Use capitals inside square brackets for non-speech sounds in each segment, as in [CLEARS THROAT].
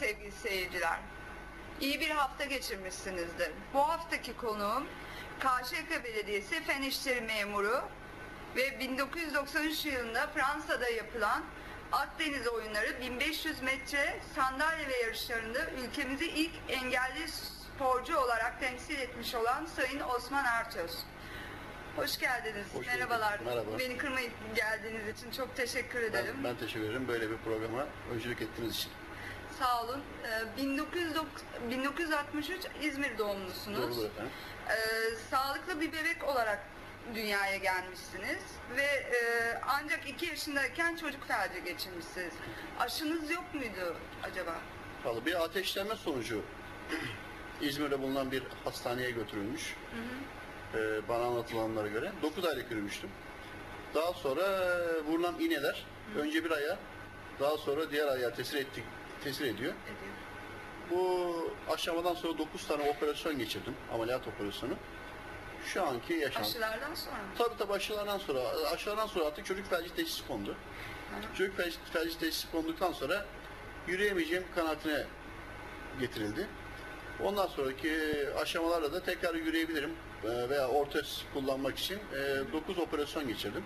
sevgili seyirciler. İyi bir hafta geçirmişsinizdir. Bu haftaki konuğum Karşıyaka Belediyesi Fen İşleri Memuru ve 1993 yılında Fransa'da yapılan Akdeniz oyunları 1500 metre sandalye ve yarışlarında ülkemizi ilk engelli sporcu olarak temsil etmiş olan Sayın Osman Ertöz. Hoş geldiniz. Hoş. Merhabalar. Merhaba. Beni kırmayıp geldiğiniz için çok teşekkür ederim. Ben, ben teşekkür ederim böyle bir programa öncülük ettiğiniz için. Sağ olun. Ee, 1909 1963 İzmir doğumlusunuz. Doğrudur efendim. Ee, sağlıklı bir bebek olarak dünyaya gelmişsiniz ve e, ancak 2 yaşındayken çocuk felci geçirmişsiniz. Aşınız yok muydu acaba? Vallahi bir ateşlenme sonucu [CLEARS THROAT] İzmir'de bulunan bir hastaneye götürülmüş. Ee, bana anlatılanlara göre. 9 aylık yürümüştüm. Daha sonra e, vurulan iğneler önce bir aya daha sonra diğer ayağa tesir ettik tesir ediyor. Bu aşamadan sonra 9 tane operasyon geçirdim. Ameliyat operasyonu. Şu anki yaşantı. Aşılardan sonra mı? Tabii tabii aşılardan sonra, aşılardan sonra artık çocuk felci teşhisi kondu. Çocuk felci, felci teşhisi konduktan sonra yürüyemeyeceğim kanaatine getirildi. Ondan sonraki aşamalarda da tekrar yürüyebilirim e, veya ortez kullanmak için 9 operasyon geçirdim.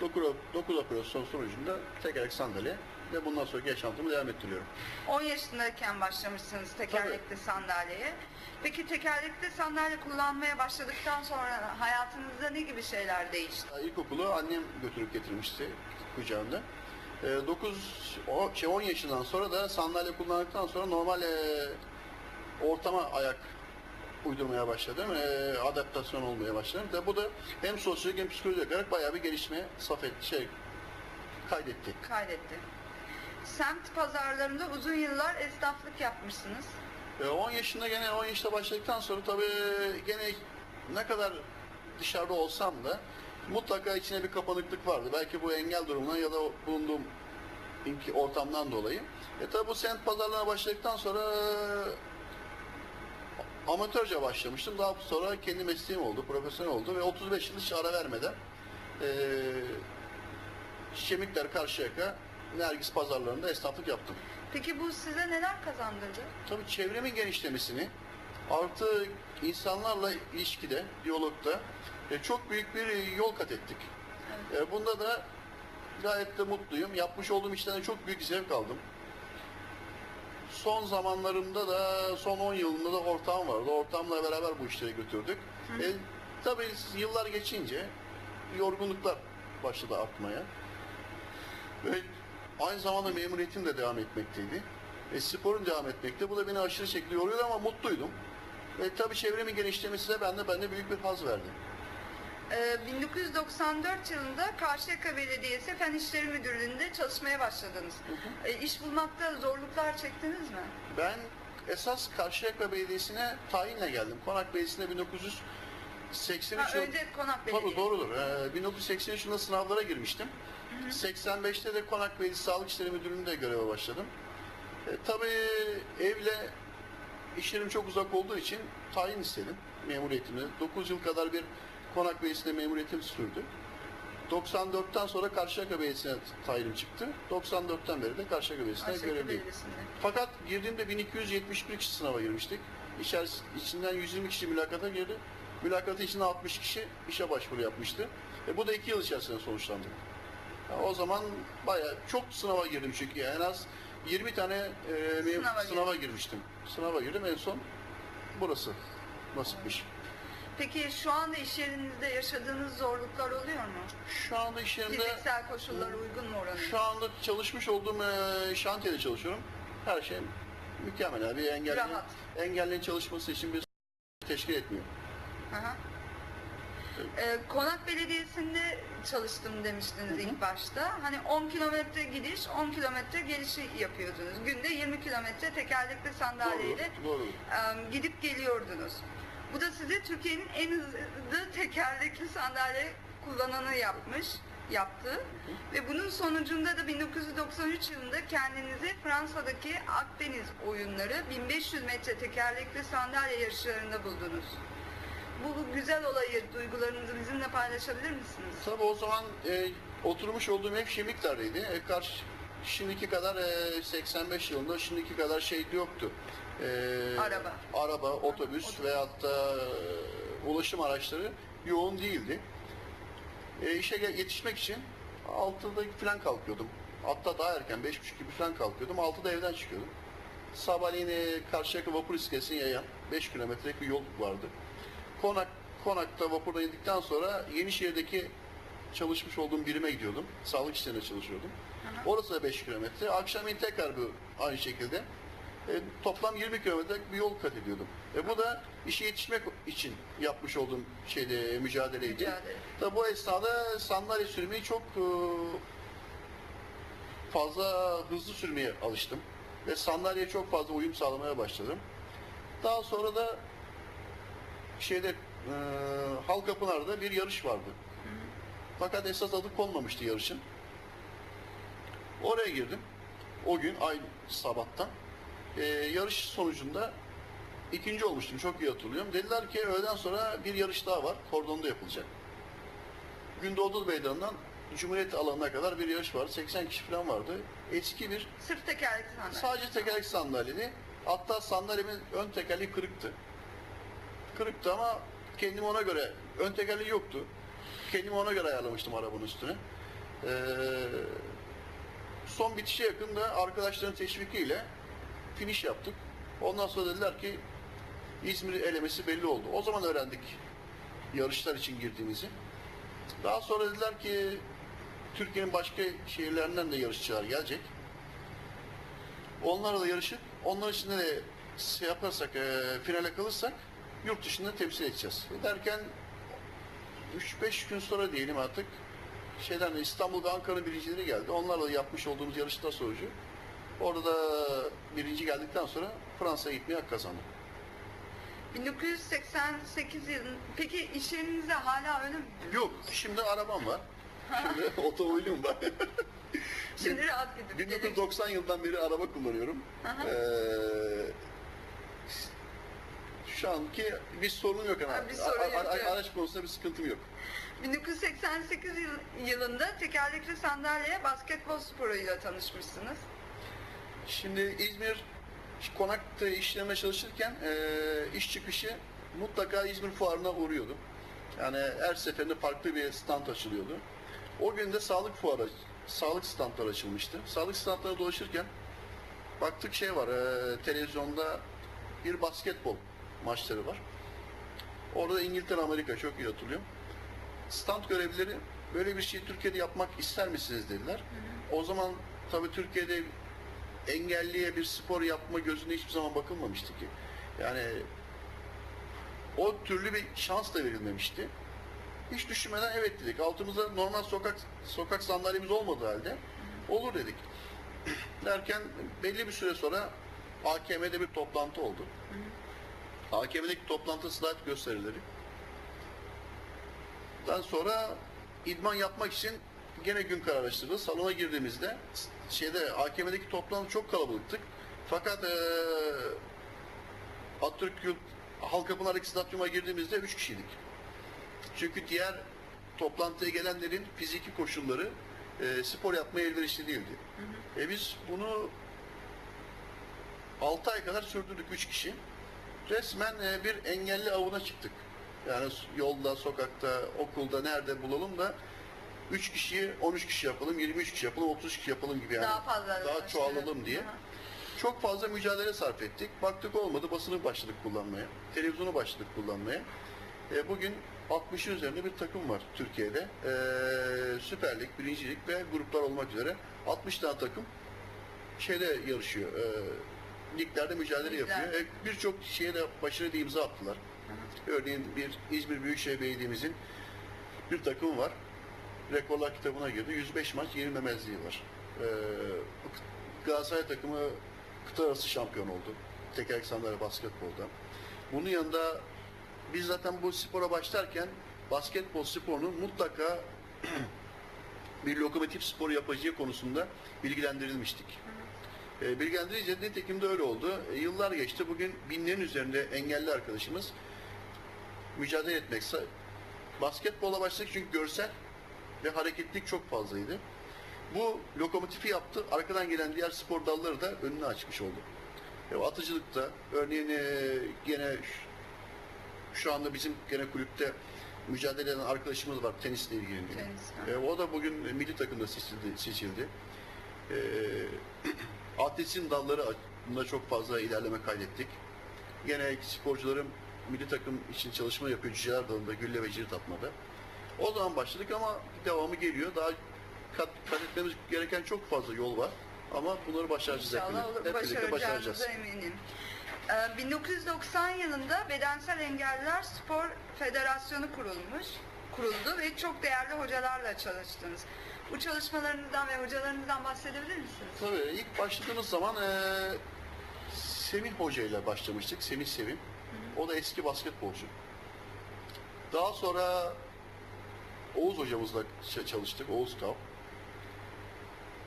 9 operasyon sonucunda tekerlek sandalye ve bundan sonraki yaşantımı devam ettiriyorum. 10 yaşındayken başlamışsınız tekerlekli sandalyeye. Peki tekerlekli sandalye kullanmaya başladıktan sonra hayatınızda ne gibi şeyler değişti? İlkokulu annem götürüp getirmişti kucağında. 9 o şey 10 yaşından sonra da sandalye kullandıktan sonra normal e, ortama ayak uydurmaya başladım. E, adaptasyon olmaya başladım. Ve bu da hem sosyolojik hem psikolojik olarak bayağı bir gelişme saf etti, şey kaydetti. Kaydetti. Semt pazarlarında uzun yıllar esnaflık yapmışsınız. E, 10 yaşında gene 10 yaşta başladıktan sonra tabii gene ne kadar dışarıda olsam da mutlaka içine bir kapanıklık vardı. Belki bu engel durumundan ya da bulunduğum ortamdan dolayı. E tabi bu semt pazarlarına başladıktan sonra e, amatörce başlamıştım. Daha sonra kendi mesleğim oldu, profesyonel oldu ve 35 yıl hiç ara vermeden e, Şemikler Karşıyaka Nergis pazarlarında esnaflık yaptım. Peki bu size neler kazandırdı? Tabii çevremin genişlemesini artı insanlarla ilişkide, diyalogda e, çok büyük bir yol kat ettik. E, bunda da gayet de mutluyum. Yapmış olduğum işten çok büyük zevk aldım. Son zamanlarımda da, son 10 yılında da ortağım vardı. Ortağımla beraber bu işleri götürdük. E, tabii yıllar geçince yorgunluklar başladı artmaya. Ve aynı zamanda memuriyetim de devam etmekteydi. E, sporun devam etmekte. Bu da beni aşırı şekilde yoruyordu ama mutluydum. Ve tabii çevremin genişlemesi de bende, bende büyük bir haz verdi. Ee, 1994 yılında Karşıyaka Belediyesi Fen İşleri Müdürlüğü'nde çalışmaya başladınız. Ee, iş bulmakta zorluklar çektiniz mi? Ben esas Karşıyaka Belediyesi'ne tayinle geldim. Konak Belediyesi'ne 1983 Ha, yıl- önce Konak Belediyesi. Tabii doğrudur. Ee, 1983 yılında sınavlara girmiştim. 85'te de Konak Belediyesi Sağlık İşleri Müdürlüğü'nde göreve başladım. E, tabii evle işlerim çok uzak olduğu için tayin istedim memuriyetimde. 9 yıl kadar bir Konak Belediyesi'nde memuriyetim sürdü. 94'ten sonra Karşıyaka Belediyesi'ne tayinim çıktı. 94'ten beri de Karşıyaka Belediyesi'ne Karşıyaka görevliyim. Belediyesi'nde. Fakat girdiğimde 1271 kişi sınava girmiştik. İçeris içinden 120 kişi mülakata girdi. Mülakatı içinde 60 kişi işe başvuru yapmıştı. E, bu da 2 yıl içerisinde sonuçlandı. Ya, o zaman bayağı çok sınava girdim çünkü en az 20 tane e, Sınava sınava, girmiştim. Sınava girdim en son burası nasipmiş. Peki şu anda iş yerinizde yaşadığınız zorluklar oluyor mu? Şu anda iş yerimde Fiziksel koşullara uygun mu oranın? şu anda çalışmış olduğum e, şantiyede çalışıyorum. Her şey mükemmel. abi. Engelli, engellinin çalışması için bir teşkil etmiyor. Aha. Ee, Konak Belediyesi'nde çalıştım demiştiniz ilk başta. Hani 10 kilometre gidiş, 10 kilometre gelişi yapıyordunuz. Günde 20 kilometre tekerlekli sandalyeyle Doğru, doğru. e, gidip geliyordunuz. Bu da sizi Türkiye'nin en hızlı tekerlekli sandalye kullananı yapmış, yaptı. Ve bunun sonucunda da 1993 yılında kendinizi Fransa'daki Akdeniz oyunları 1500 metre tekerlekli sandalye yarışlarında buldunuz. Bu güzel olayı, duygularınızı bizimle paylaşabilir misiniz? Tabii o zaman e, oturmuş olduğum ev Şemikler'deydi. E, karşı şimdiki kadar e, 85 yılında şimdiki kadar şey yoktu. E, Araba. Araba, otobüs veyahut da e, ulaşım araçları yoğun değildi. E, işe yetişmek için 6'da falan kalkıyordum. Hatta daha erken 5.30 gibi falan kalkıyordum. 6'da evden çıkıyordum. Sabahleyin e, Karşıyaka vapur iskelesine yayan 5 kilometrelik bir yol vardı. Konak Konak'ta vapurda indikten sonra Yenişehir'deki çalışmış olduğum birime gidiyordum. Sağlık işlerinde çalışıyordum. Orası da 5 kilometre. Akşamleyin tekrar bir aynı şekilde e, toplam 20 kilometrelik bir yol kat ediyordum. E, bu da işe yetişmek için yapmış olduğum şeyde mücadeleydi. Mücadele. Tabi bu esnada sandalye sürmeyi çok e, fazla hızlı sürmeye alıştım. Ve sandalyeye çok fazla uyum sağlamaya başladım. Daha sonra da şeyde e, Halkapınar'da bir yarış vardı. Fakat esas adı konmamıştı yarışın. Oraya girdim. O gün aynı sabahtan. E, yarış sonucunda ikinci olmuştum. Çok iyi hatırlıyorum. Dediler ki öğleden sonra bir yarış daha var. Kordonda yapılacak. Gündoğdu Meydanı'ndan Cumhuriyet alanına kadar bir yarış vardı. 80 kişi falan vardı. Eski bir Sırf tekerlekli sandalye. Sadece tekerlek sandalyeli. Hatta sandalyemin ön tekerleği kırıktı. Kırıktı ama kendimi ona göre, ön tekerleği yoktu. Kendimi ona göre ayarlamıştım arabanın üstüne. Ee, son bitişe yakın da arkadaşların teşvikiyle finish yaptık. Ondan sonra dediler ki İzmir elemesi belli oldu. O zaman öğrendik yarışlar için girdiğimizi. Daha sonra dediler ki Türkiye'nin başka şehirlerinden de yarışçılar gelecek. Onlarla da yarışıp onlar içinde de şey yaparsak, e, finale kalırsak yurt dışında temsil edeceğiz. Derken 3-5 gün sonra diyelim artık şeyden İstanbul ve Ankara birincileri geldi. Onlarla yapmış olduğumuz yarışlar sonucu orada birinci geldikten sonra Fransa'ya gitmeye hak kazandım. 1988 yılında peki iş hala öyle mi? Yok, şimdi arabam var. Şimdi [LAUGHS] otomobilim var. [LAUGHS] Şimdi rahat gidip gelip 1990 yıldan beri araba kullanıyorum. Aha. Ee, şu anki bir sorun yok. Ha, bir sorun yok, evet. araç konusunda bir sıkıntım yok. 1988 yıl- yılında tekerlekli sandalyeye basketbol sporuyla tanışmışsınız. Şimdi İzmir konakta işlerine çalışırken e, iş çıkışı mutlaka İzmir fuarına uğruyordum. Yani her seferinde farklı bir stand açılıyordu. O gün de sağlık fuarı, sağlık standları açılmıştı. Sağlık standları dolaşırken baktık şey var, e, televizyonda bir basketbol maçları var. Orada İngiltere, Amerika çok iyi hatırlıyorum. Stand görevlileri böyle bir şey Türkiye'de yapmak ister misiniz dediler. O zaman tabii Türkiye'de engelliye bir spor yapma gözüne hiçbir zaman bakılmamıştı ki. Yani o türlü bir şans da verilmemişti. Hiç düşünmeden evet dedik. Altımızda normal sokak sokak sandalyemiz olmadığı halde olur dedik. [CLEARS THROAT] Derken belli bir süre sonra AKM'de bir toplantı oldu. AKM'deki toplantı slide gösterileri. Daha sonra idman yapmak için gene gün kararlaştırıldı. Salona girdiğimizde şeyde AKM'deki toplantı çok kalabalıktık. Fakat eee Atatürk Yurt Halkapınar'daki stadyuma girdiğimizde üç kişiydik. Çünkü diğer toplantıya gelenlerin fiziki koşulları eee, spor yapmaya elverişli değildi. E biz bunu 6 ay kadar sürdürdük üç kişi. Resmen e, bir engelli avına çıktık. Yani yolda, sokakta, okulda nerede bulalım da 3 kişiyi 13 kişi yapalım, 23 kişi yapalım, 30 kişi yapalım gibi yani. Daha fazla Daha çoğalalım diye. Aha. Çok fazla mücadele sarf ettik. Baktık olmadı, basını başladık kullanmaya. Televizyonu başladık kullanmaya. E, bugün 60'ın üzerinde bir takım var Türkiye'de. E, Süper Lig, Birinci Lig ve gruplar olmak üzere 60 tane takım şeyde yarışıyor. E, liglerde mücadele yapıyor. E, Birçok şeye de başarılı bir imza attılar. Örneğin bir İzmir Büyükşehir Belediye'mizin bir takımı var. Rekorlar kitabına girdi. 105 maç yenilmemezliği var. E, Galatasaray takımı kıta arası şampiyon oldu. Tekerlek sandalye basketbolda. Bunun yanında biz zaten bu spora başlarken basketbol sporunun mutlaka [CLEARS THROAT] bir lokomotif spor yapacağı konusunda bilgilendirilmiştik. E, bilgilendirilince nitekim de öyle oldu. E, yıllar geçti. Bugün binlerin üzerinde engelli arkadaşımız mücadele etmek. Basketbola başladık çünkü görsel ve hareketlilik çok fazlaydı. bu lokomotifi yaptı. Arkadan gelen diğer spor dalları da önünü açmış oldu. E, atıcılıkta örneğin e, gene şu, anda bizim gene kulüpte mücadele eden arkadaşımız var tenisle ilgili. Tenis. E, o da bugün milli takımda seçildi. seçildi. E, [CLEARS THROAT] atletizm dallarında çok fazla ilerleme kaydettik. Gene sporcularım milli takım için çalışma yapıyor cüceler dalında, gülle ve cirit atmada. O zaman başladık ama devamı geliyor. Daha kat, kat etmemiz gereken çok fazla yol var. Ama bunları başaracağız hep İnşallah birlikte. Hep birlikte başaracağız. eminim. Ee, 1990 yılında Bedensel Engelliler Spor Federasyonu kurulmuş, kuruldu ve çok değerli hocalarla çalıştınız. Bu çalışmalarınızdan ve hocalarınızdan bahsedebilir misiniz? Tabii ilk başladığımız zaman eee Semih Hoca ile başlamıştık. Semih Sevim. O da eski basketbolcu. Daha sonra Oğuz hocamızla çalıştık. Oğuz Kav.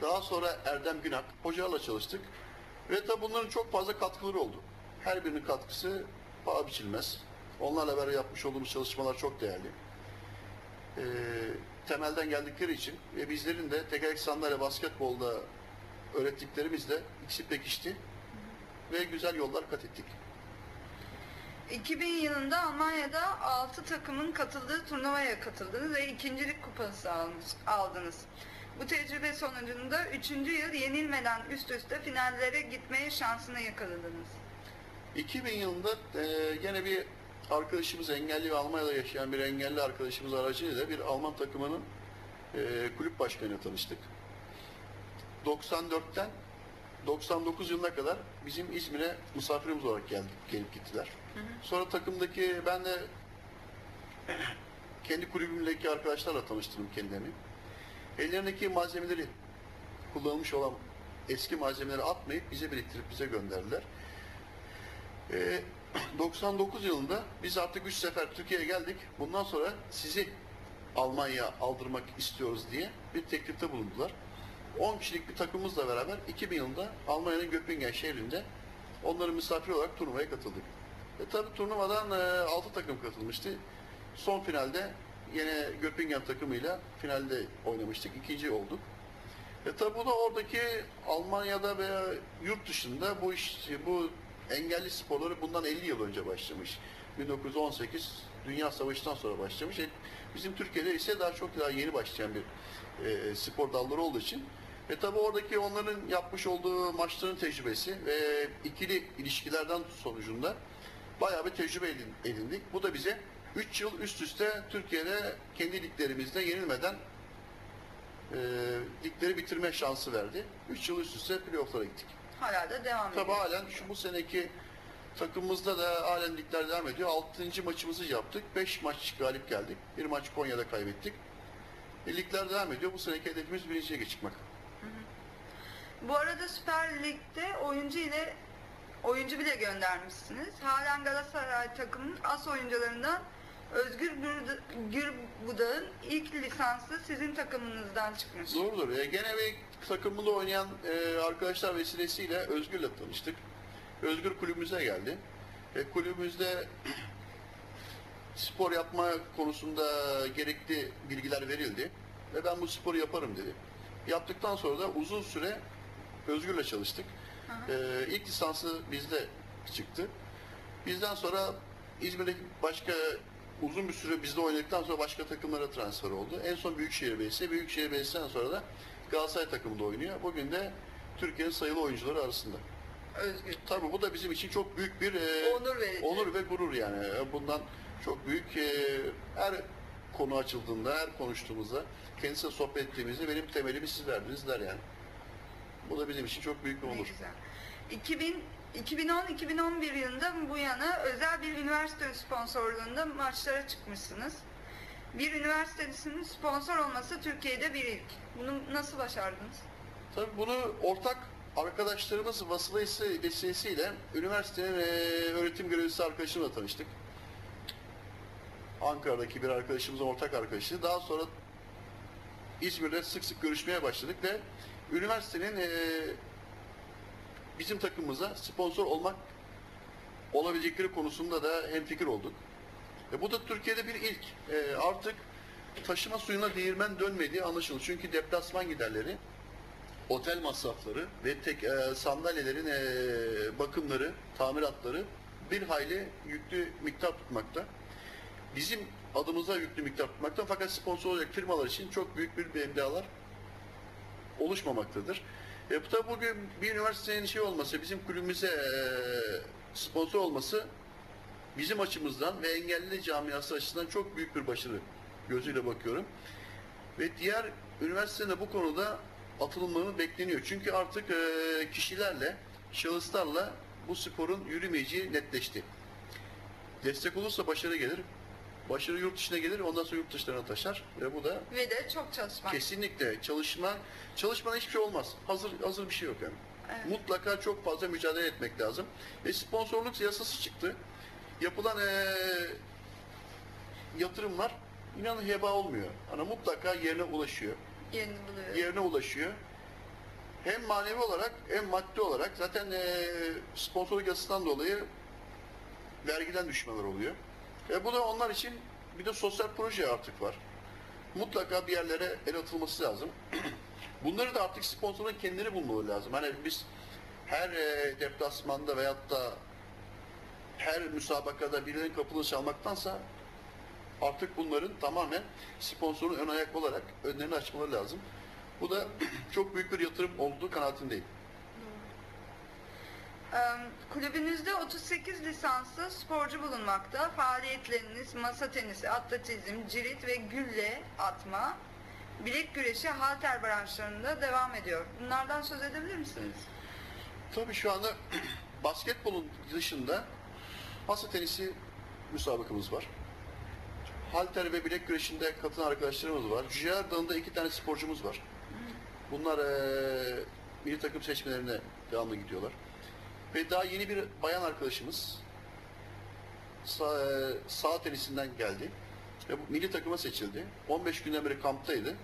Daha sonra Erdem Günak. Hocalarla çalıştık. Ve tabi bunların çok fazla katkıları oldu. Her birinin katkısı paha biçilmez. Onlarla beraber yapmış olduğumuz çalışmalar çok değerli. Ee, temelden geldikleri için ve bizlerin de tekerlek sandalye basketbolda öğrettiklerimizle ikisi pekişti ve güzel yollar kat ettik. 2000 yılında Almanya'da 6 takımın katıldığı turnuvaya katıldınız ve ikincilik kupası aldınız. Bu tecrübe sonucunda 3. yıl yenilmeden üst üste finallere gitmeye şansını yakaladınız. 2000 yılında e, gene bir arkadaşımız engelli ve Almanya'da yaşayan bir engelli arkadaşımız aracıyla bir Alman takımının e, kulüp başkanıyla tanıştık. 94'ten 99 yılına kadar bizim İzmir'e misafirimiz olarak geldik, gelip gittiler. Sonra takımdaki ben de kendi kulübümdeki arkadaşlarla tanıştırdım kendilerini. Ellerindeki malzemeleri kullanılmış olan eski malzemeleri atmayıp bize biriktirip bize gönderdiler. Ee, 99 yılında biz artık 3 sefer Türkiye'ye geldik. Bundan sonra sizi Almanya aldırmak istiyoruz diye bir teklifte bulundular. 10 kişilik bir takımımızla beraber 2000 yılında Almanya'nın Göppingen şehrinde onların misafir olarak turnuvaya katıldık. E tabi turnuvadan 6 takım katılmıştı. Son finalde yine Göppingen takımıyla finalde oynamıştık. İkinci olduk. E tabi bu da oradaki Almanya'da veya yurt dışında bu iş, bu engelli sporları bundan 50 yıl önce başlamış. 1918 Dünya Savaşı'ndan sonra başlamış. Bizim Türkiye'de ise daha çok daha yeni başlayan bir e, spor dalları olduğu için ve tabi oradaki onların yapmış olduğu maçların tecrübesi ve ikili ilişkilerden sonucunda bayağı bir tecrübe edin- edindik. Bu da bize 3 yıl üst üste Türkiye'de kendi liglerimizde yenilmeden e, ligleri bitirme şansı verdi. 3 yıl üst üste playoff'lara gittik. Hala da devam Tabi ediyor. halen şu bu seneki takımımızda da halen ligler devam ediyor. 6. maçımızı yaptık. 5 maç galip geldik. Bir maç Konya'da kaybettik. E, ligler devam ediyor. Bu seneki hedefimiz birinciye çıkmak. Bu arada Süper Lig'de oyuncu ile oyuncu bile göndermişsiniz. Halen Galatasaray takımının as oyuncularından Özgür Gür- Gürbudak'ın ilk lisansı sizin takımınızdan çıkmış. Doğrudur. E, gene bir takımında oynayan e, arkadaşlar vesilesiyle Özgür'le tanıştık. Özgür kulübümüze geldi. E, kulübümüzde spor yapma konusunda gerekli bilgiler verildi. Ve ben bu sporu yaparım dedi. Yaptıktan sonra da uzun süre Özgür'le çalıştık. E, ilk lisansı bizde çıktı. Bizden sonra İzmir'deki başka uzun bir süre bizde oynadıktan sonra başka takımlara transfer oldu. En son Büyükşehir Belediyesi. Büyükşehir Belediyesi'nden sonra da Galatasaray takımında oynuyor. Bugün de Türkiye'nin sayılı oyuncuları arasında. Özgür. Tabii bu da bizim için çok büyük bir e, Onur verici. onur ve gurur yani. E, Bundan çok büyük e, her konu açıldığında, her konuştuğumuzda, kendisiyle sohbet ettiğimizde benim temelimi siz verdiniz der yani. Bu da bizim için çok büyük bir Ne onur. güzel. 2000 2010-2011 yılında bu yana özel bir üniversite sponsorluğunda maçlara çıkmışsınız. Bir üniversitesinin sponsor olması Türkiye'de bir ilk. Bunu nasıl başardınız? Tabii bunu ortak arkadaşlarımız vasılayısı vesilesiyle üniversitenin e, öğretim görevlisi arkadaşımla tanıştık. Ankara'daki bir arkadaşımızın ortak arkadaşı. Daha sonra İzmir'de sık sık görüşmeye başladık ve üniversitenin e, bizim takımımıza sponsor olmak olabilecekleri konusunda da hemfikir olduk. E, bu da Türkiye'de bir ilk. E, artık taşıma suyuna değirmen dönmediği anlaşıldı. Çünkü deplasman giderleri otel masrafları ve tek e, sandalyelerin e, bakımları, tamiratları bir hayli yüklü miktar tutmakta. Bizim adımıza yüklü miktar tutmakta fakat sponsor olacak firmalar için çok büyük bir meblağlar oluşmamaktadır. E, bu tabi bugün bir üniversitenin şey olması, bizim kulübümüze e, sponsor olması bizim açımızdan ve engelli camiası açısından çok büyük bir başarı gözüyle bakıyorum. Ve diğer üniversitenin de bu konuda atılımları bekleniyor. Çünkü artık e, kişilerle, şahıslarla bu sporun yürümeyeceği netleşti. Destek olursa başarı gelir. Başarı yurt dışına gelir, ondan sonra yurt dışlarına taşar. Ve bu da Ve de çok çalışmak. kesinlikle çalışma, çalışmadan hiçbir şey olmaz. Hazır hazır bir şey yok yani. Evet. Mutlaka çok fazla mücadele etmek lazım. Ve sponsorluk yasası çıktı. Yapılan eee, yatırımlar inanın heba olmuyor. Hani mutlaka yerine ulaşıyor. Yerini buluyor. Yerine ulaşıyor. Hem manevi olarak hem maddi olarak zaten eee sponsorluk yasasından dolayı vergiden düşmeler oluyor. Ve bu da onlar için bir de sosyal proje artık var. Mutlaka bir yerlere el atılması lazım. [CLEARS THROAT] Bunları da artık sponsorun kendileri bulmaları lazım. Hani biz her e, deplasmanda veyahut da her müsabakada birilerinin kapını çalmaktansa artık bunların tamamen sponsorun ön ayak olarak önlerini açmaları lazım. Bu da [CLEARS THROAT] çok büyük bir yatırım olduğu kanaatindeyim. Kulübünüzde 38 lisanslı sporcu bulunmakta. Faaliyetleriniz masa tenisi, atletizm, cirit ve gülle atma, bilek güreşi, halter branşlarında devam ediyor. Bunlardan söz edebilir misiniz? Tabii şu anda [CLEARS THROAT] basketbolun dışında masa tenisi müsabakamız var. Halter ve bilek güreşinde katılan arkadaşlarımız var. Jüyer dalında iki tane sporcumuz var. Bunlar eee milli takım seçmelerine devamlı gidiyorlar. Ve daha yeni bir bayan arkadaşımız sağ, eee, sağ tenisinden geldi. Ve bu milli takıma seçildi. 15 günden beri kamptaydı.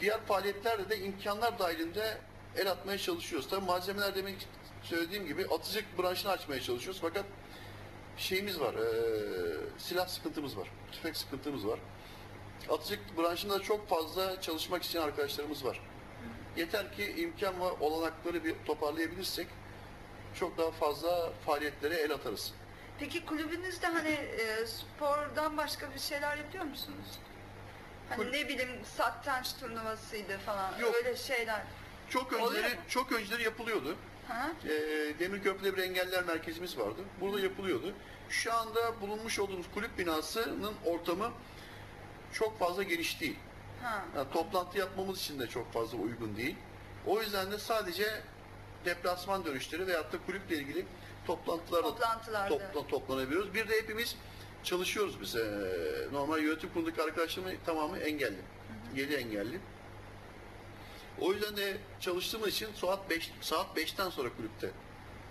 Diğer faaliyetlerde de imkanlar dahilinde el atmaya çalışıyoruz. Tabii malzemeler demek söylediğim gibi atıcılık branşını açmaya çalışıyoruz. Fakat şeyimiz var, eee, silah sıkıntımız var, tüfek sıkıntımız var. Atıcılık branşında çok fazla çalışmak isteyen arkadaşlarımız var. Yeter ki imkan ve olanakları bir toparlayabilirsek çok daha fazla faaliyetlere el atarız. Peki kulübünüzde hani e, spordan başka bir şeyler yapıyor musunuz? Hani Kul- ne bileyim satranç turnuvasıydı falan Yok. öyle şeyler. Çok önceleri çok önceleri yapılıyordu. Ha? E, Demirköprü'de bir engeller merkezimiz vardı. Burada yapılıyordu. Şu anda bulunmuş olduğumuz kulüp binasının ortamı çok fazla geniş değil. Ha. Yani toplantı yapmamız için de çok fazla uygun değil. O yüzden de sadece deplasman dönüşleri veyahut da kulüple ilgili toplantılarda Toplantılarda. topla- toplanabiliyoruz. Bir de hepimiz çalışıyoruz biz. Ee, normal yönetim kurulundaki arkadaşlarımın tamamı engelli. Yedi engelli. O yüzden de çalıştığımız için saat 5 saat 5'ten sonra kulüpte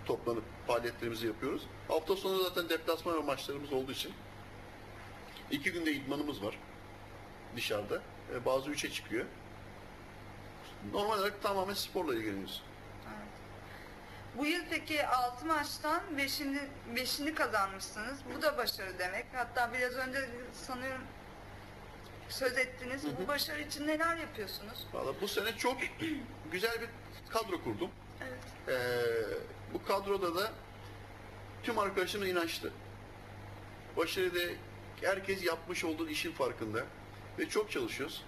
toplanıp faaliyetlerimizi yapıyoruz. Hafta sonu zaten deplasman ve maçlarımız olduğu için iki günde idmanımız var dışarıda. E, bazı üçe çıkıyor. Normal olarak tamamen sporla ilgileniyoruz. Bu yıl peki 6 maçtan 5'ini 5'ini kazanmışsınız. Bu da başarı demek. Hatta biraz önce sanıyorum söz ettiniz. Bu başarı için neler yapıyorsunuz? Valla bu sene çok [CLEARS THROAT] güzel bir kadro kurdum. Evet. Ee, bu kadroda da tüm arkadaşlarım inançlı. Başarıda herkes yapmış olduğu işin farkında ve çok çalışıyoruz.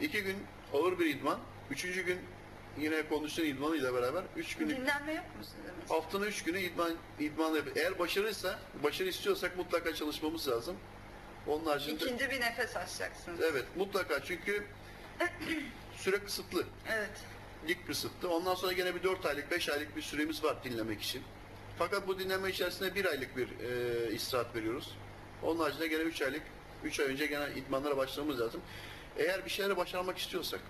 İki gün ağır bir idman, üçüncü gün yine kondisyon idmanıyla beraber üç günlük Dinlenme yok mu sizin haftanın üç günü idman idmanla yapıyor. Eğer başarıysa, başarı istiyorsak mutlaka çalışmamız lazım. Onun haricinde İkinci bir nefes açacaksınız. evet mutlaka çünkü [CLEARS THROAT] süre kısıtlı. Evet. lig kısıtlı. Ondan sonra gene bir 4 aylık, 5 aylık bir süremiz var dinlemek için. Fakat bu dinleme içerisinde bir aylık bir e, istirahat veriyoruz. Onun haricinde gene 3 aylık, 3 ay önce gene idmanlara başlamamız lazım. Eğer bir şeyleri başarmak istiyorsak,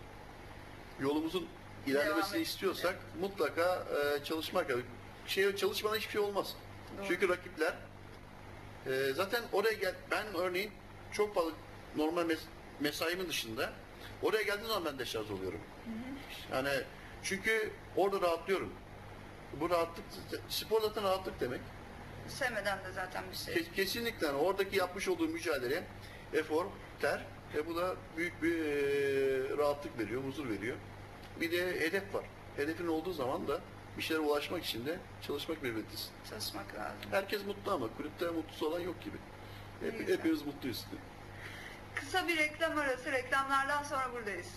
yolumuzun ilerlemesini Devam istiyorsak mutlaka e, çalışmak lazım. Şey, çalışmadan hiçbir şey olmaz. Doğru. Çünkü rakipler e, zaten oraya gel, ben örneğin çok fazla normal mes- mesaimin dışında oraya geldiğim zaman ben deşarj oluyorum. Yani çünkü orada rahatlıyorum. Bu rahatlık, spor zaten rahatlık demek. Sevmeden de zaten bir şey. Kes- Kesinlikle yani oradaki yapmış olduğu mücadele, efor, ter E bu da büyük bir e, rahatlık veriyor, huzur veriyor. Bir de hedef var. Hedefin olduğu zaman da bir şeylere ulaşmak için de çalışmak mecburiyetindesin. Çalışmak lazım. Herkes mutlu ama kulüpte mutsuz olan yok gibi. Hep, Neyse. hepimiz mutluyuz. Kısa bir reklam arası. Reklamlardan sonra buradayız.